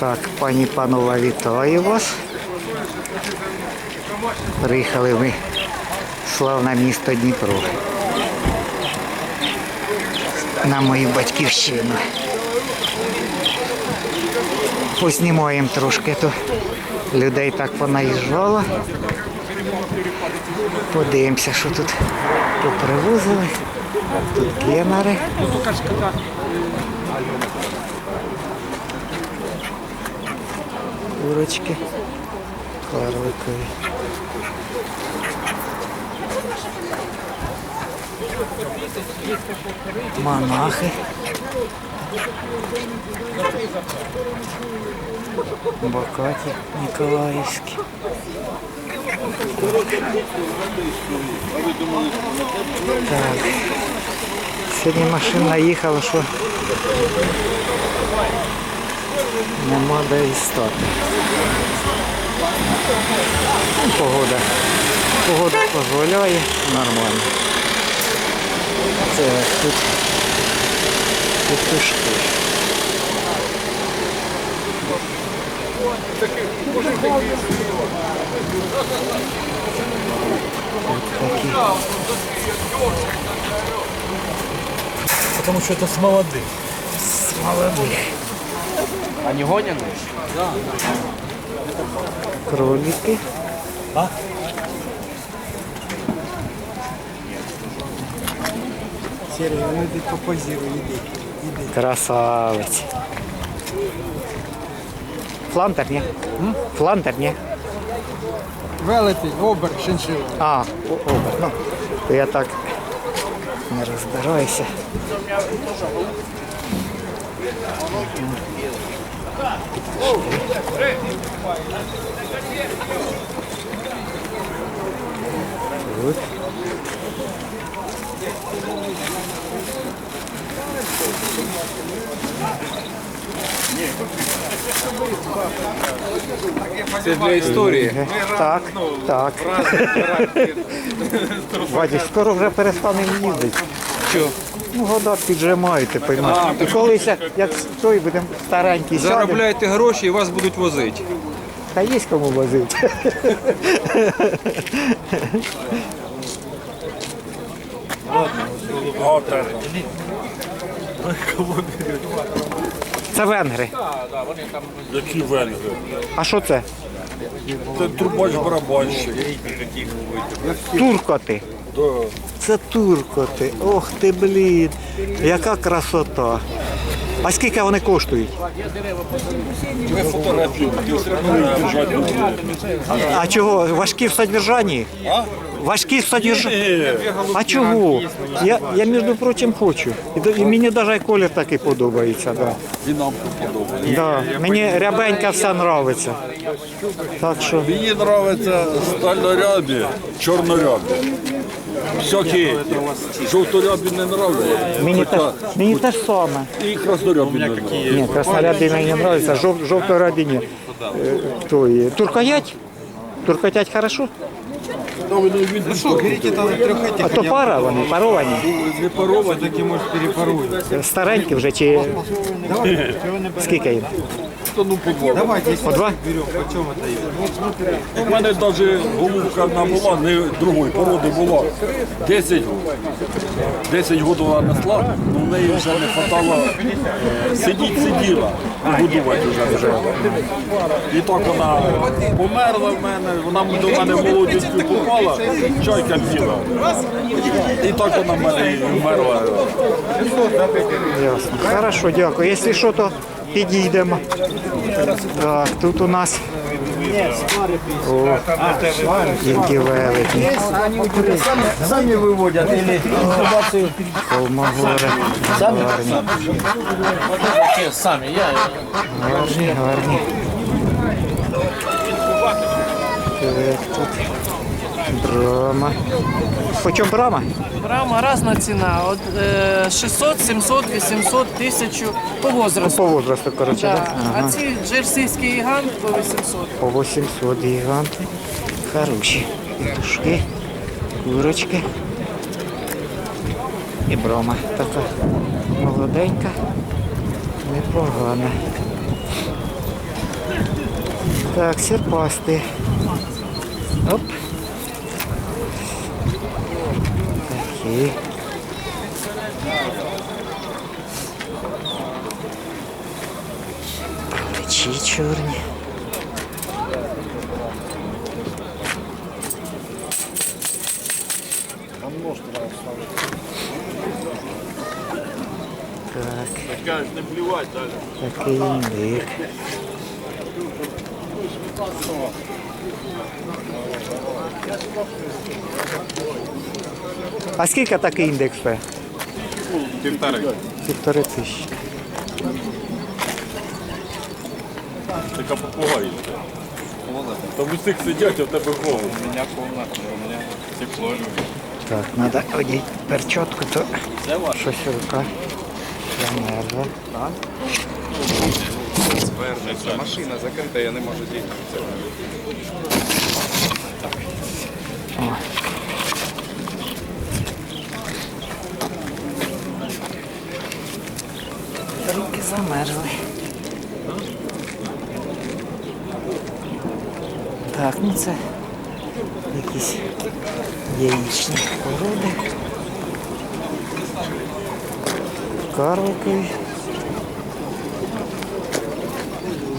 Так, пані панове, вітаю вас. Приїхали ми в славне місто Дніпро. На мою батьківщину. Познімаємо трошки то людей так понаїжджало. Подивимося, що тут попривозили. Тут кенари. Курочки. Карликові. Монахи. Бакаті Ніколаївські. Так. Сьогодні машина їхала, що нема де і стати. Ну, Погода. Погода дозволяє, нормально. Це тут. Такі. Потому что это с молодых. Молодые. Они гонят? Кролики. А? Серый, ну иди попозируй, иди. Красавець. Флантер, ні? Флантер, ні? Велетень, обер, шиншила. А, о- обер. Ну, то я так не розбираюся. Тут. Це для історії. Так, так. Вадик, скоро вже перестане їздити. Що? Ну, года піджимаєте, поймаєш. І колись, як- як той будемо старенький сядемо, Заробляйте гроші і вас будуть возити. та є кому возити. Це венгри. Які венгри? А що це? Це трубач барабанщик. Туркоти. Це туркоти. Ох ти, блін. Яка красота. А скільки вони коштують? А чого? Важкі в содержанні? Важкі в содержанні? А чого? Я, я між прочим, хочу. І, і мені навіть колір такий подобається. Да. І нам подобається. Да. Мені рябенька все подобається. Так що Мені подобається стальнорябі, чорнорябі. Всякі жовторябі не подобаються. мені теж, мені те ж саме. І краснорябі не подобаються. Ні, краснорябі мені не подобається, жов, жовторябі ні. Е, той, туркоять? Туркотять хорошо? Ну что, берите там трех этих. А то пара вони, паровані. Не паровані. Таки, может, перепаруем. Старенькі вже чи скільки їм? Та ну по два. Давайте, если По два? берем, почем это есть? У мене навіть голубка одна була, не другої породи була. 10 років. 10 років вона несла, але в неї вже не хватало. е, Сидіть сиділа, і годувати вже вже. І так вона померла в мене, вона до мене молодістю попала, чайка піла. І так вона в мене і вмерла. Ясно. Хорошо, дякую. Якщо що, то підійдемо. Так, тут у нас. О, які великі. Сами выводят или инкубацию? Холмогори. Гарні, я гарні, гарні. Так, тут брама. Почем брама? Брама разна ціна. От, е, 600, 700, 800, 1000 по возрасту. По возрасту, коротше, Да. так? А Ага. ці джерсійський гігант по 800. По 800 гіганти. Хороші. Петушки, курочки. І брома така молоденька, непогана. Так, серпасти. Оп. Такі. Паличі чорні. Так. Такий індик. А скільки такий індекс? Півтори. Півтори тисячі. Така попугай. Там усіх сидять, а в тебе голос. У меня комната, у меня тепло. Так, треба одіти перчатку, то щось рука замерзла. Звернеться. Машина закрита, я не можу діти. Руки замерзли. Так, ну це якісь яєчні породи. Карликові.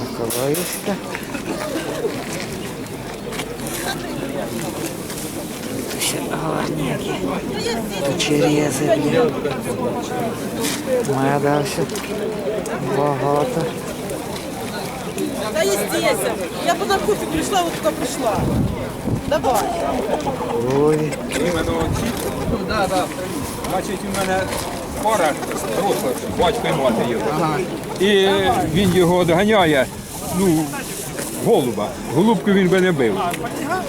Миколаївська. Ще гарні які. Черези, блін. Меда все. Багато. Да естественно. Я бы на кофе пришла, вот туда пришла. Давай. Ой. Да, да. Значить, у мене пара доросла, батько і мати його. І він його доганяє, ну, голуба. Голубку він би не бив,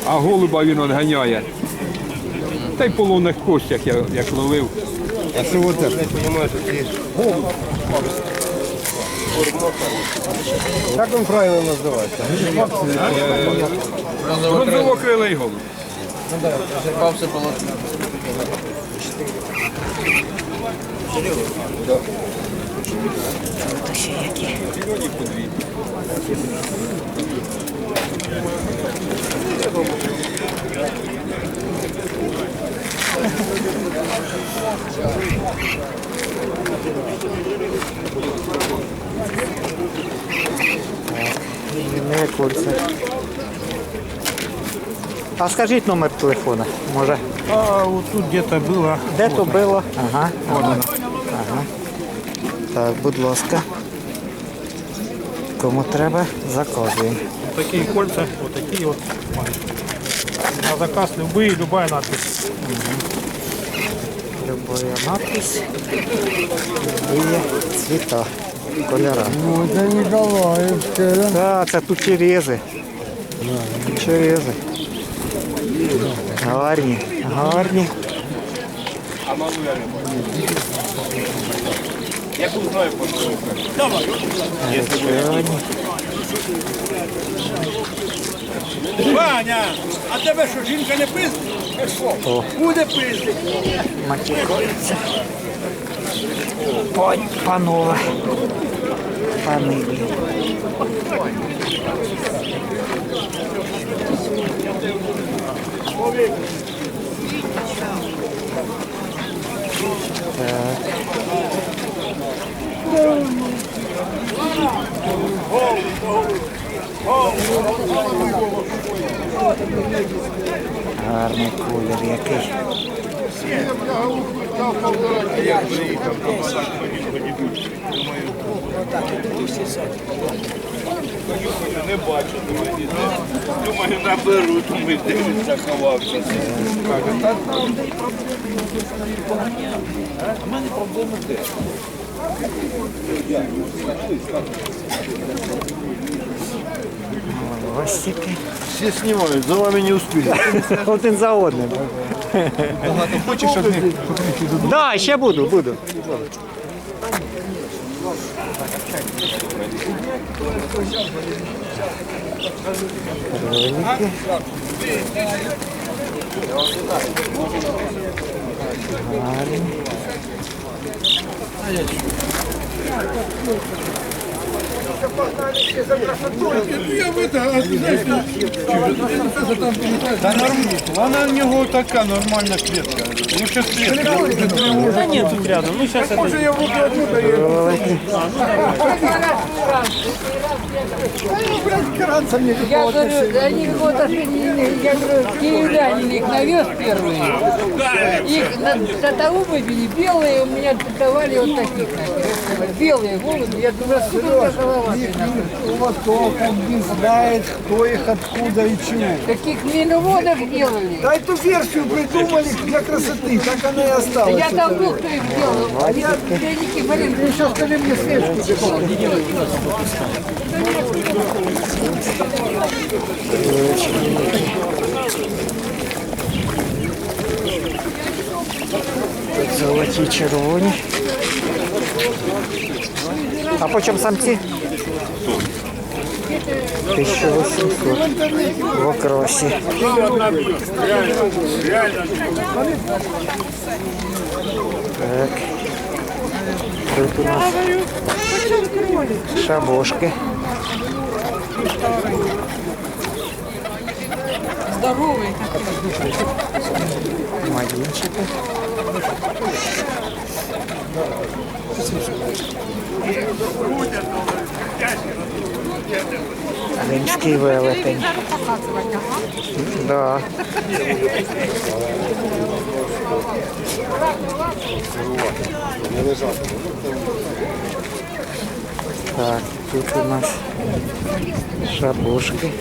а голуба він відганяє. Та й по лунних костях я як ловив. А що вот це? Як він правильно називається? Бронзово-крилий голуб. Тут ще які. Вільне кольце. А скажіть номер телефона, може. А вот тут где-то было. Де то було? Ага. ага. ага. Так, будь ласка. Кому треба, заказуємо. такие кольца, вот такие вот. На заказ любые, любая надпись. Любая надпись. Любые цвета, кольора. Ну, це Ніколаївське, да? Так, це тут черези. Черези. Гарні, гарні. Гарні. Ваня, а тебе що, жінка не пиздить? Що? Буде пиздить. Матікаються. Ой, панове. Пани, блін. Гарний колір який. Думаю, наберу, то ми десь заховався. Гвоздики. Всі знімають, за вами не успіли. Один за одним. Хочешь от них? Да, ще буду, буду. Кролики. Гарні. Я в это, а Та нормально. Вона в нього така нормальна клітка. Ну, що клітка. Да нет, тут рядом. Ну сейчас это... я в руки одну даю. Я говорю, они вот я говорю, киевлянин их навез первые. Их на, до того выбили белые, у меня давали вот таких, например, белые голуби. Я думаю, откуда голова Вот толком не знает, кто их откуда и чего. Таких миллионов делали. Да эту версию придумали для красоты, так она и осталась. Я там был, кто их делал. Они, я Никифорин, Ты сейчас скажи мне свечку. Золоті червоні. А по чому самці? 1800 в окросі. Так. Тут у нас шабошки. Здоровий. Мадінчики. Римський велетень. Да. Так, тут у нас шабушки.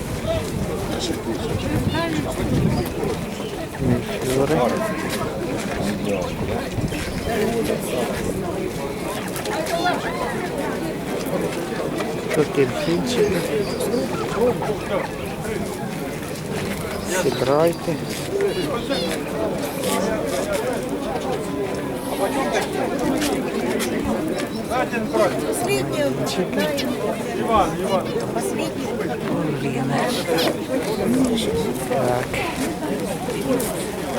Мельфіори. Тут дельфінчики. Сідрайте. Так.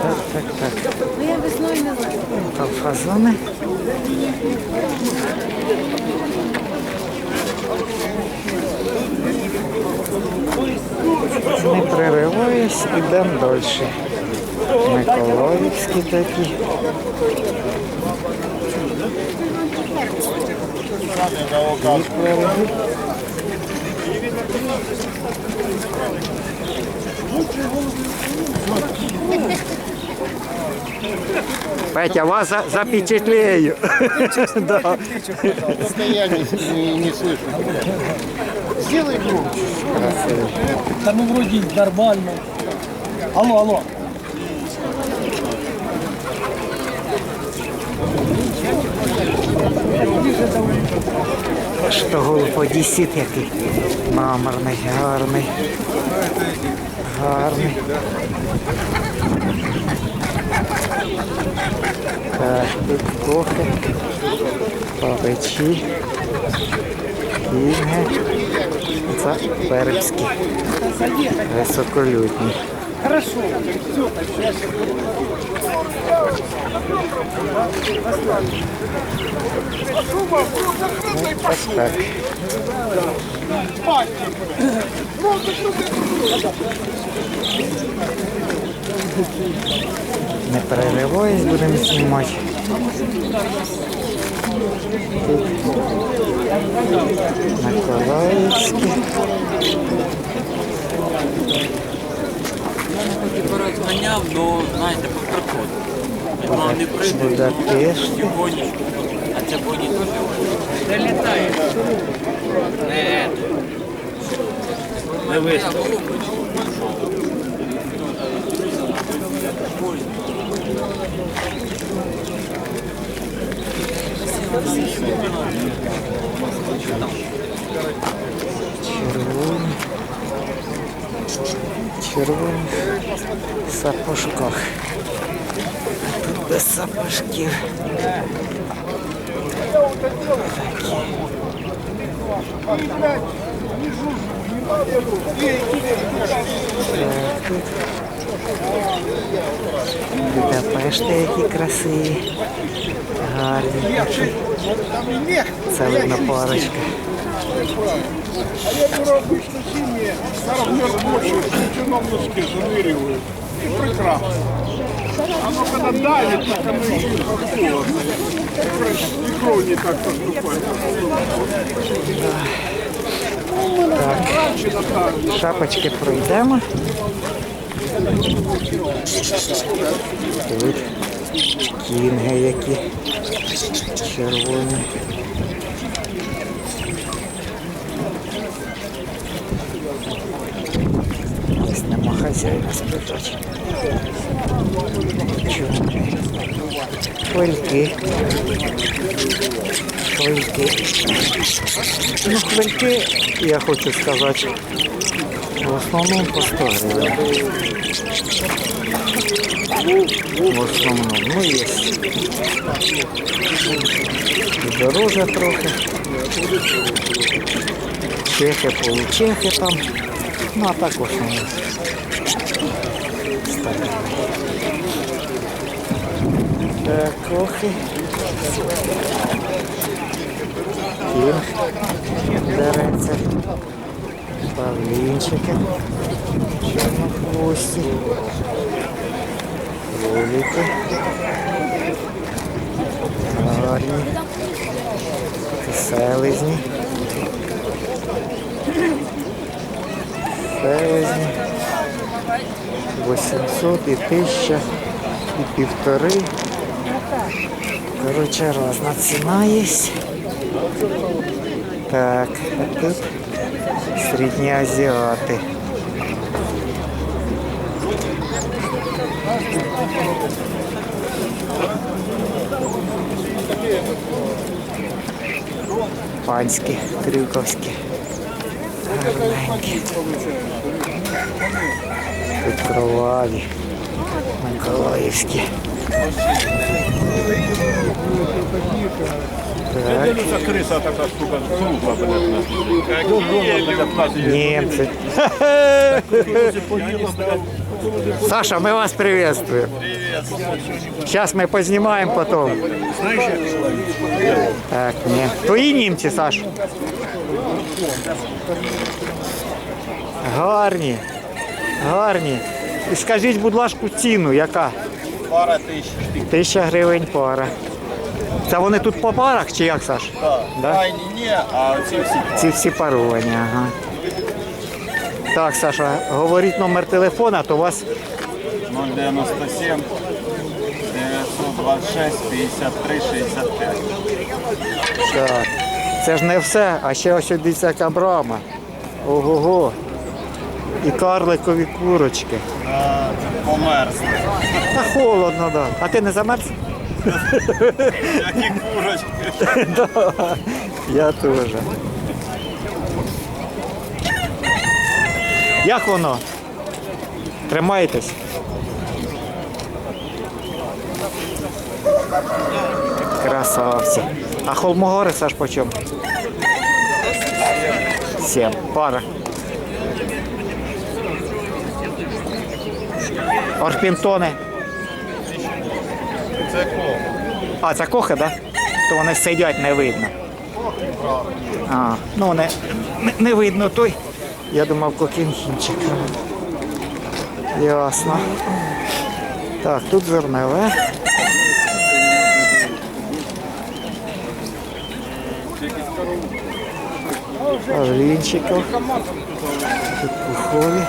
Так, так, так. Там фазони. Не перериваюсь, ідемо далі. Миколаївські такі. Вікверги. Петя, вас за- запечатлею. Да. Я не, не слышу. Сделай громче. Да ну вроде нормально. Алло, алло. Що голуб одісіт який. Мраморний, гарний. Гарний. Так, тут кохи, павичі, кінги. Це перські. Високолюдні. Ось так. Не перериваюсь, будемо знімати. Миколаївські. Розганяв, до, знаєте, по приходу. Воно не прийде, боні. А це боні теж. Не літає. Не, не вийшло. Червоні. В сапожках. Тут без сапожків. Будапешти які красиві. Гарні. Це видно парочка. И прекрасно. Оно когда давит, так оно еще холодно. И кровь не так поступает. Так. Шапочки пройдемо. Тут кінги які червоні. Десь нема хазяїна спитати. Хвильки. Хвильки. Ну, хвильки, я хочу сказати, в основному по 100 гривень. В основному, ну є. І дороже трохи. Чехи, получехи там. Ну а так в основному. Старі. Так, охи. Кінг дереться. Павлінчики. Чорнохвості. Кролики. Гарні. Селезні. Селезні. 800 і 1000 і півтори. Короче, разна ціна є. Так, а тут средние азиаты. Панські, крюковські. Гарненькі. Тут кроваві. Миколаївські. Так. Це криса така штука, кругла, блядь. Немцы. Саша, мы вас приветствуем. Сейчас мы познимаем потом. Так, ні. Твої німці, Саш. Гарні. Гарні. І скажіть, будь ласка, ціну, яка? Пара тисяч. Тисяча гривень пара. Це вони тут по парах чи як, Саш? Так. Да? Крайні ні, а ці всі Ці всі паровані, ага. Так, Саша, говоріть номер телефона, то у вас 097 926 53 65. так. Це ж не все, а ще ось дивіться яка брама. Ого-го. І карликові курочки. Померзли. Та холодно, да. А ти не замерз? Які курочки. Да, Я теж. Як воно? Тримаєтесь? Красавці. А холмогори Саш по чому? Сім. Пара. Орпінтони. Це кого? А, це кохи, так? Да? То вони сидять, не видно. А, ну не, не, не видно той. Я думав кокінхінчик. Ясно. Так, тут зерневе. Павлінчиков. Тут пухові.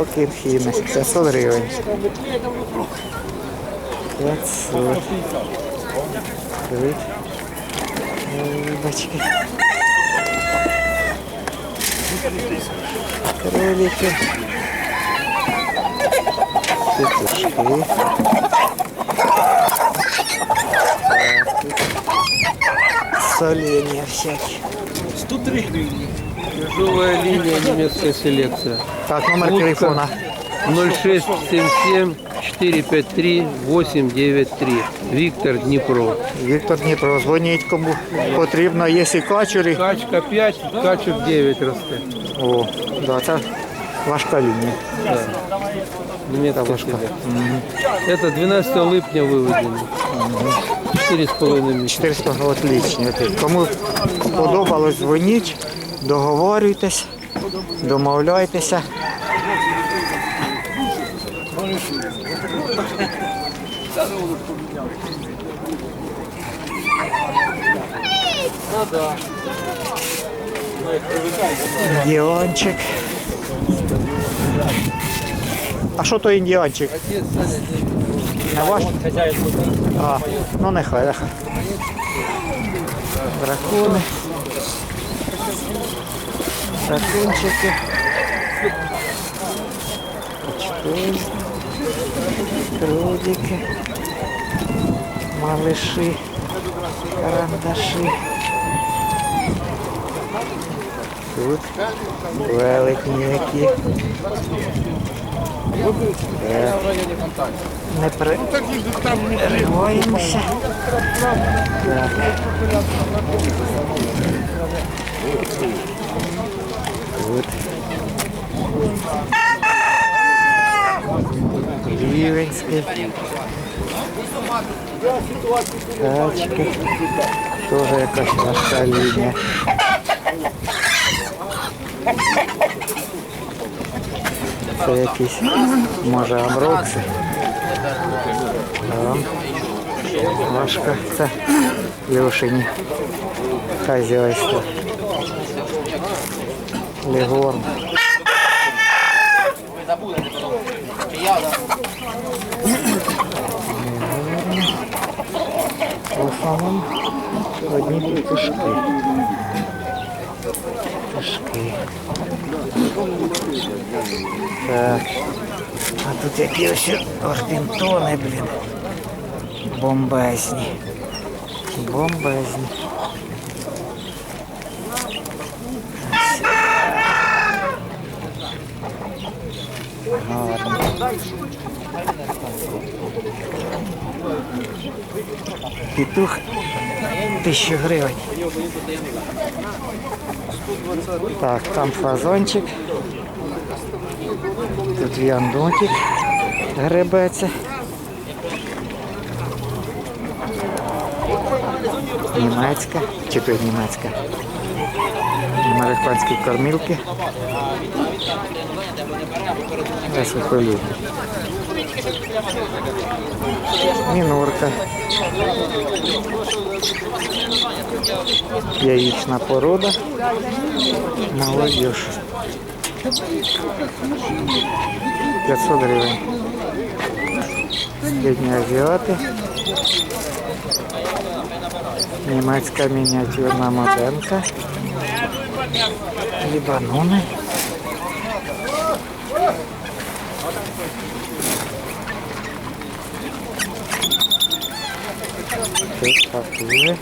Кокінхіни. 500 гривень. 500. Крик. Рыбочки. Кролики. Петушки. Соленья всякие. 103 гривни. Тяжелая линия, немецкая селекция. Так, номер Утка. телефона. 0677 453 893. Виктор Дніпро. Віктор Дніпро, дзвоніть кому потрібно, є і качурі. Качка 5, качок 9 росте. О, да, це важка лінія. Немецкая Тавушка. селекция. Это 12 липня выведено. 4,5 400 отлично. Кому подобалось, дзвоніть, Договорюйтесь, домовляйтеся. Індіанчик. А що то індіанчик? Не ваш? А, ну нехай. Дракони. Дракончики. Качки. Кролики. Малыши. Карандаши. Тут великні які. Е, Не перериваємося. Так. Рівенський. Качки. Тоже якась важка лінія. Це якісь, може, амрокси. Там. Важка. Це Льошині. Хазяйство. Легорн. В основному одні петушки. Петушки. Так. А тут які ось ордентони, блін. Бомбезні. Бомбезні. Гарно. Петух тисячу гривень. Так, там фазончик. Тут віандотик гребеться. Німецька, чи то німецька. Американські кормілки. Високолюбні. Мінурка. Яєчна порода. Молодежь. 500 гривень. Средні азіати. Німецька мініатюрна моденка. Лібанони. Тут папуги.